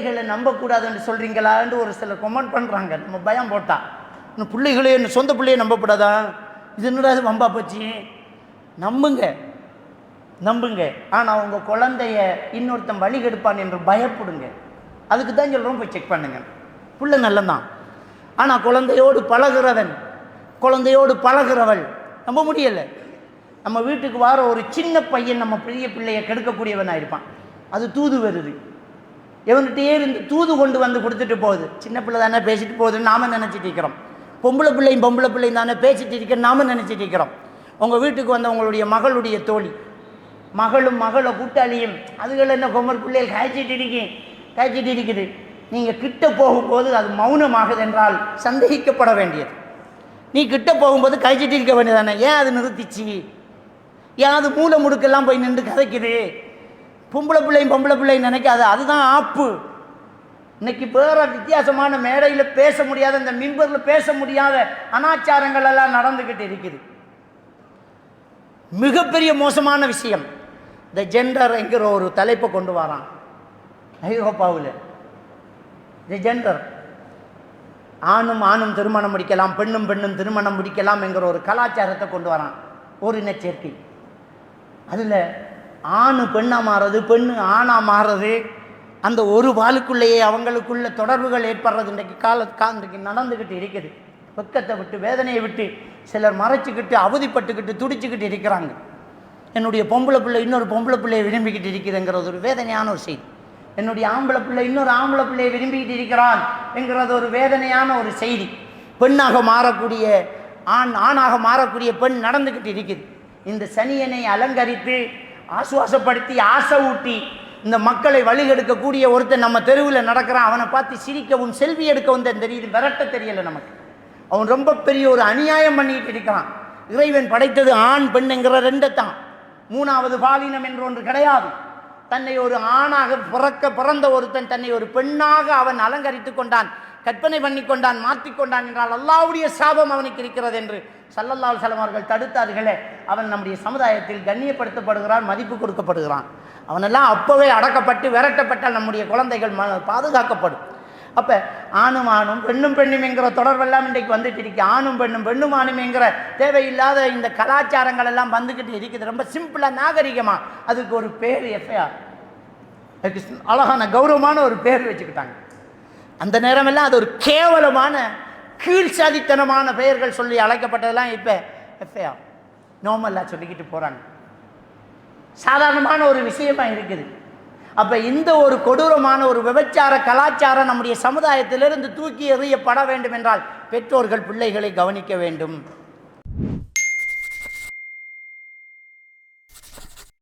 பிள்ளைகளை நம்பக்கூடாதுன்னு சொல்கிறீங்களான்னு ஒரு சிலர் கமெண்ட் பண்ணுறாங்க நம்ம பயம் போட்டால் இன்னும் பிள்ளைகளே சொந்த பிள்ளையை நம்பக்கூடாதா? இது என்னடா இது வம்பா போச்சு? நம்புங்க. நம்புங்க. ஆனால் உங்கள் குழந்தைய இன்னொருத்தன் வழி கெடுப்பான் என்று பயப்படுங்க. அதுக்கு தான் சொல்கிறோம் போய் செக் பண்ணுங்க. புள்ள நல்லதான் ஆனால் குழந்தையோடு பழகிறவன் குழந்தையோடு பழகுறவள் நம்ப முடியலை. நம்ம வீட்டுக்கு வர ஒரு சின்ன பையன் நம்ம பெரிய பிள்ளையை கெடுக்கக்கூடியவனாக இருப்பான் அது தூது வருது. இவன்கிட்டயே இருந்து தூது கொண்டு வந்து கொடுத்துட்டு போகுது. சின்ன பிள்ளை தானே பேசிட்டு போகுதுன்னு நாம நினச்சிட்டு இருக்கிறோம். பொம்பளை பிள்ளையும் பொம்பளை பிள்ளையும் தானே பேசிட்டு இருக்க நாம நினச்சிட்டு இருக்கிறோம். உங்கள் வீட்டுக்கு வந்த உங்களுடைய மகளுடைய தோழி மகளும் மகளை கூட்டாளியும் அதுகள் என்ன கொம்மர் பிள்ளைகள் காய்ச்சிட்டு இருக்கேன் காய்ச்சிட்டு இருக்குது. நீங்கள் கிட்ட போகும்போது அது மௌனமாகுது என்றால் சந்தேகிக்கப்பட வேண்டியது. நீ கிட்ட போகும்போது காய்ச்சிட்டு இருக்க வேண்டியதானே ஏன் அது நிறுத்திச்சு? ஏன் அது மூளை முடுக்கெல்லாம் போய் நின்று கதைக்குது? பொம்பளை பிள்ளையும் பொம்பளை பிள்ளையும் நினைக்காது அதுதான் ஆப்பு. இன்னைக்கு வேற வித்தியாசமான மேடையில் பேச முடியாத இந்த மின்பரில் பேச முடியாத அனாச்சாரங்கள் எல்லாம் நடந்துக்கிட்டு இருக்குது. மிகப்பெரிய மோசமான விஷயம். இந்த ஜெண்டர் என்கிற ஒரு தலைப்பை கொண்டு வரான். ஐரோப்பாவில். தி ஜெண்டர் ஆணும் ஆணும் திருமணம் முடிக்கலாம் பெண்ணும் பெண்ணும் திருமணம் முடிக்கலாம் என்கிற ஒரு கலாச்சாரத்தை கொண்டு வரான். ஒரு இனச்சேர்க்கை. அதில் ஆணு பெண்ணாக மாறுறது பெண்ணு ஆணாக மாறுறது அந்த ஒரு வாளுக்குள்ளேயே அவங்களுக்குள்ள தொடர்புகள் ஏற்படுறது இன்றைக்கு கால கா இன்றைக்கு நடந்துக்கிட்டு இருக்குது. வெக்கத்தை விட்டு வேதனையை விட்டு சிலர் மறைச்சிக்கிட்டு அவதிப்பட்டுக்கிட்டு துடிச்சுக்கிட்டு இருக்கிறாங்க. என்னுடைய பொம்பளை பிள்ளை இன்னொரு பொம்பளை பிள்ளையை விரும்பிக்கிட்டு இருக்குதுங்கிறது ஒரு வேதனையான ஒரு செய்தி. என்னுடைய ஆம்பளை பிள்ளை இன்னொரு ஆம்பளை பிள்ளையை விரும்பிக்கிட்டு இருக்கிறான் என்கிறது ஒரு வேதனையான ஒரு செய்தி. பெண்ணாக மாறக்கூடிய ஆண் ஆணாக மாறக்கூடிய பெண் நடந்துக்கிட்டு இருக்குது. இந்த சனியனை அலங்கரித்து ஆசுவாசப்படுத்தி ஆசை ஊட்டி இந்த மக்களை வழிகெடுக்கக்கூடிய ஒருத்தன் நம்ம தெருவில் நடக்கிறான் அவனை பார்த்து சிரிக்கவும் செல்வி எடுக்கவும் தான் தெரியுது. விரட்ட தெரியலை நமக்கு. அவன் ரொம்ப பெரிய ஒரு அநியாயம் பண்ணிட்டு இருக்கிறான் இறைவன் படைத்தது ஆண் பெண்ணுங்கிற ரெண்டைத்தான் மூணாவது பாலினம் என்று ஒன்று கிடையாது. தன்னை ஒரு ஆணாக பிறக்க பிறந்த ஒருத்தன் தன்னை ஒரு பெண்ணாக அவன் அலங்கரித்து கொண்டான். கற்பனை பண்ணி கொண்டான் மாற்றிக்கொண்டான் என்றால் அல்லாவுடைய சாபம் அவனுக்கு இருக்கிறது என்று சல்லல்லா சலம் அவர்கள் தடுத்தார்களே. அவன் நம்முடைய சமுதாயத்தில் கண்ணியப்படுத்தப்படுகிறான் மதிப்பு கொடுக்கப்படுகிறான். அவனெல்லாம் அப்போவே அடக்கப்பட்டு விரட்டப்பட்டால் நம்முடைய குழந்தைகள் ம பாதுகாக்கப்படும். அப்போ ஆணும் ஆணும் பெண்ணும் பெண்ணும் என்கிற தொடர்பெல்லாம் இன்றைக்கு வந்துட்டு இருக்கு. ஆணும் பெண்ணும் பெண்ணும் ஆணும் என்கிற தேவையில்லாத இந்த கலாச்சாரங்கள் எல்லாம் வந்துக்கிட்டு இருக்குது. ரொம்ப சிம்பிளாக நாகரிகமாக அதுக்கு ஒரு பேர் எஃப்ஐஆர் அழகான கௌரவமான ஒரு பேர் வச்சுக்கிட்டாங்க. அந்த நேரமெல்லாம் அது ஒரு கேவலமான கீழ்ச்சாதித்தனமான பெயர்கள் சொல்லி அழைக்கப்பட்டதெல்லாம் இப்போ எஃப்ஐஆர் நோமல்லாக சொல்லிக்கிட்டு போகிறாங்க சாதாரணமான ஒரு விஷயமா இருக்குது. அப்போ இந்த ஒரு கொடூரமான ஒரு விபச்சார கலாச்சாரம் நம்முடைய சமுதாயத்திலிருந்து தூக்கி எறியப்பட வேண்டும் என்றால் பெற்றோர்கள் பிள்ளைகளை கவனிக்க வேண்டும்.